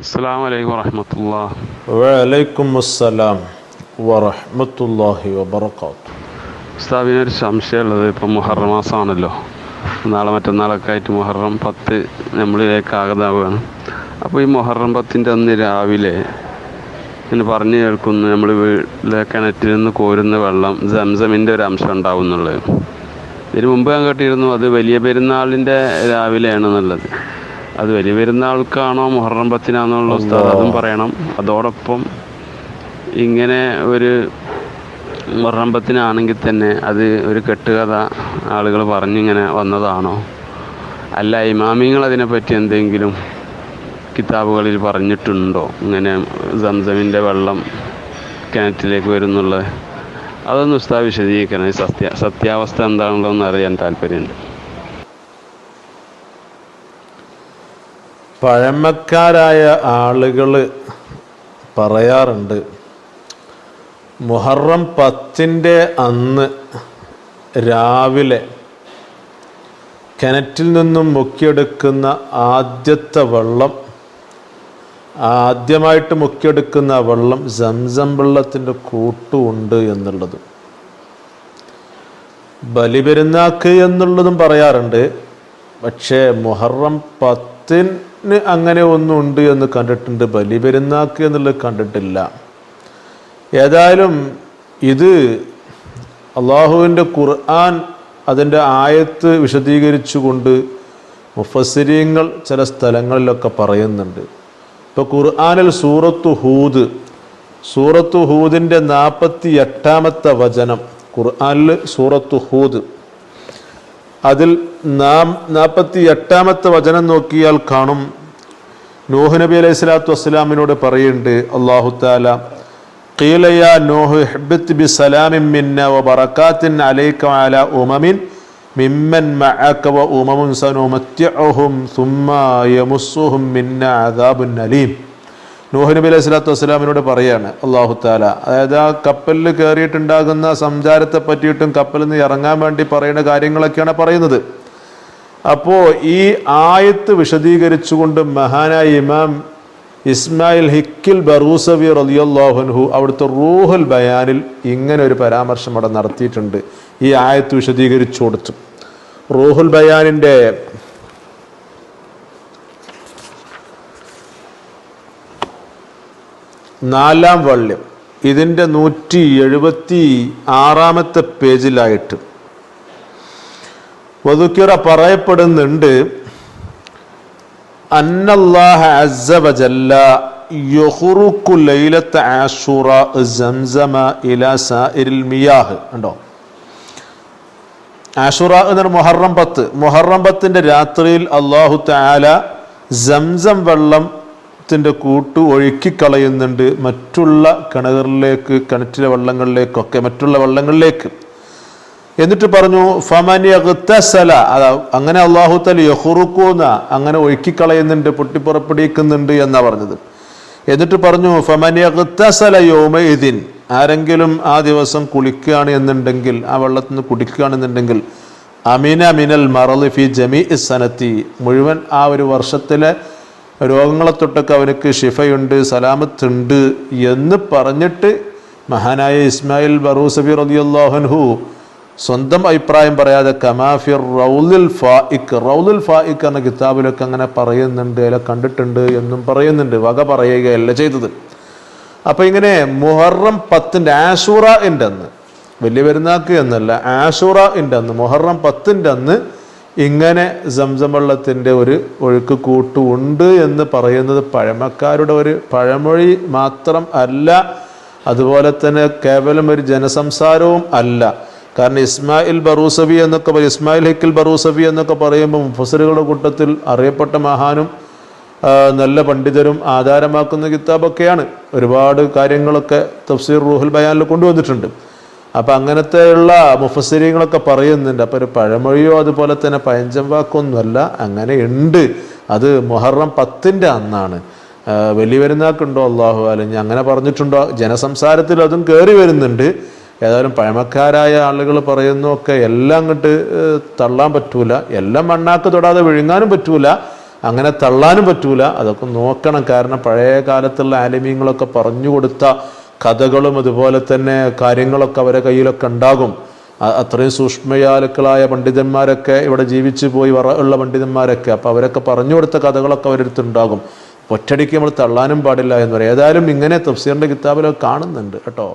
അസ്സാം വലൈക്കും വറഹമത്തുള്ള വലൈക്കും അസ്സലാം ഉസ്താദിനൊരു സംശയമുള്ളത് ഇപ്പം മുഹറം മാസമാണല്ലോ നാളെ മറ്റന്നാളൊക്കെ ആയിട്ട് മുഹറം പത്ത് നമ്മളിലേക്ക് ആകതാവുകയാണ് അപ്പോൾ ഈ മുഹറം പത്തിന്റെ അന്ന് രാവിലെ ഇങ്ങനെ പറഞ്ഞു കേൾക്കുന്നു നമ്മൾ വീട്ടിലെ കിണറ്റിൽ നിന്ന് കോരുന്ന വെള്ളം സംസമിന്റെ ഒരു അംശം ഉണ്ടാവും എന്നുള്ളത്. ഇതിന് മുമ്പ് ഞാൻ കേട്ടിരുന്നു അത് വലിയ പെരുന്നാളിന്റെ രാവിലെയാണ് എന്നുള്ളത്. അത് വലിയ പെരുന്നാൾക്കാണോ മുഹറം പത്തിനാണെന്നുള്ള ഉസ്താദ് അതും പറയണം. അതോടൊപ്പം ഇങ്ങനെ ഒരു മുഹറം പത്തിനാണെങ്കിൽ തന്നെ അത് ഒരു കെട്ടുകഥ ആളുകൾ പറഞ്ഞിങ്ങനെ വന്നതാണോ? അല്ല ഇമാമിങ്ങൾ അതിനെപ്പറ്റി എന്തെങ്കിലും കിതാബുകളിൽ പറഞ്ഞിട്ടുണ്ടോ? ഇങ്ങനെ സംസമിന്റെ വെള്ളം കിണറ്റിലേക്ക് വരുന്നുള്ളത്. അതൊന്ന് ഉസ്താദ് വിശദീകരിക്കണം. സത്യ സത്യാവസ്ഥ എന്താണുള്ളതെന്ന് അറിയാൻ താല്പര്യമുണ്ട്. പഴമക്കാരായ ആളുകൾ പറയാറുണ്ട് മുഹറം പത്തിന്റെ അന്ന് രാവിലെ കിണറ്റിൽ നിന്നും മുക്കിയെടുക്കുന്ന ആദ്യത്തെ വെള്ളം ആദ്യമായിട്ട് മുക്കിയെടുക്കുന്ന വെള്ളം സംസം വെള്ളത്തിന്റെ കൂട്ടുമുണ്ട് എന്നുള്ളത് ബലിപെരുന്നാക്ക് എന്നുള്ളതും പറയാറുണ്ട്. പക്ഷേ മുഹറം പത്തിന് അങ്ങനെ ഒന്നും ഉണ്ട് എന്ന് കണ്ടിട്ടുണ്ട് ബലി പെരുന്നാക്ക് എന്നുള്ളത് കണ്ടിട്ടില്ല. ഏതായാലും ഇത് അള്ളാഹുവിന്റെ ഖുർആൻ അതിന്റെ ആയത്ത് വിശദീകരിച്ചുകൊണ്ട് മുഫസ്സിരീങ്ങൾ ചില സ്ഥലങ്ങളിലൊക്കെ പറയുന്നുണ്ട്. ഇപ്പോൾ ഖുർആാനിൽ സൂറത്തു ഹൂദ് സൂറത്തു ഹൂദിന്റെ നാൽപ്പത്തി എട്ടാമത്തെ വചനം ഖുർആനിൽ സൂറത്തു ഹൂദ്. അതിൽ നാം നാൽപ്പത്തി എട്ടാമത്തെ വചനം നോക്കിയാൽ കാണും. നൂഹ് നബി അലൈഹി സ്വലാത്തു വസ്സലാമിനോട് പറയുന്നുണ്ട് അള്ളാഹു താല ഖീലയ നോഹ് ഹബ്ബത്ത് ബി സലാമിൻ മിന്ന അലൈക അല ഉമമിൻ മിമ്മൻ മഅക വ ഉമമുൻ സനുമത്യഉഹും സുമ്മ യമുസ്സുഹും മിന്ന അദാബുൻ അലീം. നൂഹ് നബി അലൈഹി സ്വലാത്തു വസ്സലാമിനോട് പറയാണ് അള്ളാഹു താല അതായത് ആ കപ്പലിൽ കയറിയിട്ടുണ്ടാകുന്ന സംചാരത്തെ പറ്റിയിട്ടും കപ്പലിൽ നിന്ന് ഇറങ്ങാൻ വേണ്ടി പറയുന്ന കാര്യങ്ങളൊക്കെയാണ് പറയുന്നത്. അപ്പോൾ ഈ ആയത്ത് വിശദീകരിച്ചുകൊണ്ട് മഹാനായ ഇമാം ഇസ്മായിൽ ഹിക്കിൽ ബറൂസവി റലിയല്ലാഹുൻഹു അവിടുത്തെ റൂഹുൽ ബയാനിൽ ഇങ്ങനെ ഒരു പരാമർശം അവിടെ നടത്തിയിട്ടുണ്ട്. ഈ ആയത്ത് വിശദീകരിച്ചു കൊടുത്തു. റൂഹുൽ ബയാനിന്റെ നാലാം വള്യം ഇതിന്റെ നൂറ്റി എഴുപത്തി ആറാമത്തെ പേജിലായിട്ട്. വധുക്കിറ പറയപ്പെടുന്നുണ്ട് സംസമ മിയാഹ്. ഉണ്ടോ ആഷുറ എന്നൊരു മുഹറം പത്ത്. മുഹറം പത്തിന്റെ രാത്രിയിൽ അള്ളാഹു താല സംസം വെള്ളത്തിന്റെ കൂട്ട് ഒഴുക്കിക്കളയുന്നുണ്ട് മറ്റുള്ള കിണറിലേക്ക് കിണറ്റിലെ വള്ളങ്ങളിലേക്കൊക്കെ മറ്റുള്ള വള്ളങ്ങളിലേക്ക്. എന്നിട്ട് പറഞ്ഞു ഫമനിയസല അതാ അങ്ങനെ അള്ളാഹു തല യഹുറുക്കൂന്ന അങ്ങനെ ഒഴുക്കിക്കളയുന്നുണ്ട് പൊട്ടിപ്പുറപ്പെടിക്കുന്നുണ്ട് എന്നാ പറഞ്ഞത്. എന്നിട്ട് പറഞ്ഞു ഫമനിയസല യോമയിദിൻ ആരെങ്കിലും ആ ദിവസം കുളിക്കുകയാണ് എന്നുണ്ടെങ്കിൽ ആ വെള്ളത്തിൽ നിന്ന് കുടിക്കുകയാണെന്നുണ്ടെങ്കിൽ അമിന മിനൽ മറലി ഫി ജമി സനത്തി മുഴുവൻ ആ ഒരു വർഷത്തിലെ രോഗങ്ങളെ തൊട്ടൊക്കെ അവനക്ക് ഷിഫയുണ്ട് സലാമത്തുണ്ട് എന്ന് പറഞ്ഞിട്ട് മഹാനായ ഇസ്മായിൽ ബറൂസബി റലിയല്ലാഹൻഹു സ്വന്തം അഭിപ്രായം പറയാതെ കമാഫിർ റൗലുൽ ഫായിക്ക് റൗലുൽ ഫായിക്ക് എന്ന കിതാബിലൊക്കെ അങ്ങനെ പറയുന്നുണ്ട് അല്ല കണ്ടിട്ടുണ്ട് എന്നും പറയുന്നുണ്ട് വക പറയുകയല്ല ചെയ്തത്. അപ്പം ഇങ്ങനെ മുഹറം പത്തിന്റെ ആഷൂറന്റെ അന്ന് വലിയ പെരുന്നാക്ക് എന്നല്ല ആഷൂറന്റെ അന്ന് മുഹറം പത്തിന്റെ അന്ന് ഇങ്ങനെ സംസം വെള്ളത്തിന്റെ ഒരു ഒഴുക്ക് കൂട്ടുണ്ട് എന്ന് പറയുന്നത് പഴമക്കാരുടെ ഒരു പഴമൊഴി മാത്രം അല്ല അതുപോലെ തന്നെ കേവലം ഒരു ജനസംസാരവും അല്ല. കാരണം ഇസ്മായിൽ ബറൂസബി എന്നൊക്കെ പറയും ഇസ്മായിൽ ഹിക്കിൽ ബറൂസബി എന്നൊക്കെ പറയുമ്പോൾ മുഫസറുകളുടെ കൂട്ടത്തിൽ അറിയപ്പെട്ട മഹാനും നല്ല പണ്ഡിതരും ആധാരമാക്കുന്ന കിതാബൊക്കെയാണ്. ഒരുപാട് കാര്യങ്ങളൊക്കെ തഫ്സീർ റൂഹുൽ ബയാനിൽ കൊണ്ടുവന്നിട്ടുണ്ട്. അപ്പം അങ്ങനത്തെയുള്ള മുഫസരിങ്ങളൊക്കെ പറയുന്നുണ്ട്. അപ്പോൾ ഒരു പഴമൊഴിയോ അതുപോലെ തന്നെ പയഞ്ചം വാക്കൊന്നുമല്ല അങ്ങനെ ഉണ്ട്. അത് മുഹറം പത്തിന്റെ അന്നാണ്. വലിയ പെരുന്നാക്കുണ്ടോ അള്ളാഹു അല്ലെങ്കിൽ അങ്ങനെ പറഞ്ഞിട്ടുണ്ടോ? ജനസംസാരത്തിൽ അതും കയറി വരുന്നുണ്ട്. ഏതായാലും പഴമക്കാരായ ആളുകൾ പറയുന്നു ഒക്കെ എല്ലാം അങ്ങോട്ട് തള്ളാൻ പറ്റൂല. എല്ലാം മണ്ണാക്ക് തൊടാതെ വിഴുങ്ങാനും പറ്റൂല. അങ്ങനെ തള്ളാനും പറ്റൂല. അതൊക്കെ നോക്കണം. കാരണം പഴയ കാലത്തുള്ള ആലിമീങ്ങളൊക്കെ പറഞ്ഞു കൊടുത്ത കഥകളും അതുപോലെ തന്നെ കാര്യങ്ങളൊക്കെ അവരെ കയ്യിലൊക്കെ ഉണ്ടാകും. അത്രയും സൂക്ഷ്മയാലുക്കളായ പണ്ഡിതന്മാരൊക്കെ ഇവിടെ ജീവിച്ചു പോയി ഉള്ള പണ്ഡിതന്മാരൊക്കെ. അപ്പോൾ അവരൊക്കെ പറഞ്ഞു കൊടുത്ത കഥകളൊക്കെ അവരടുത്ത് ഉണ്ടാകും. ഒറ്റടിക്ക് നമ്മൾ തള്ളാനും പാടില്ല എന്ന് പറയും. ഏതായാലും ഇങ്ങനെ തഫ്സീറിന്റെ കിതാബിലൊക്കെ കാണുന്നുണ്ട് കേട്ടോ.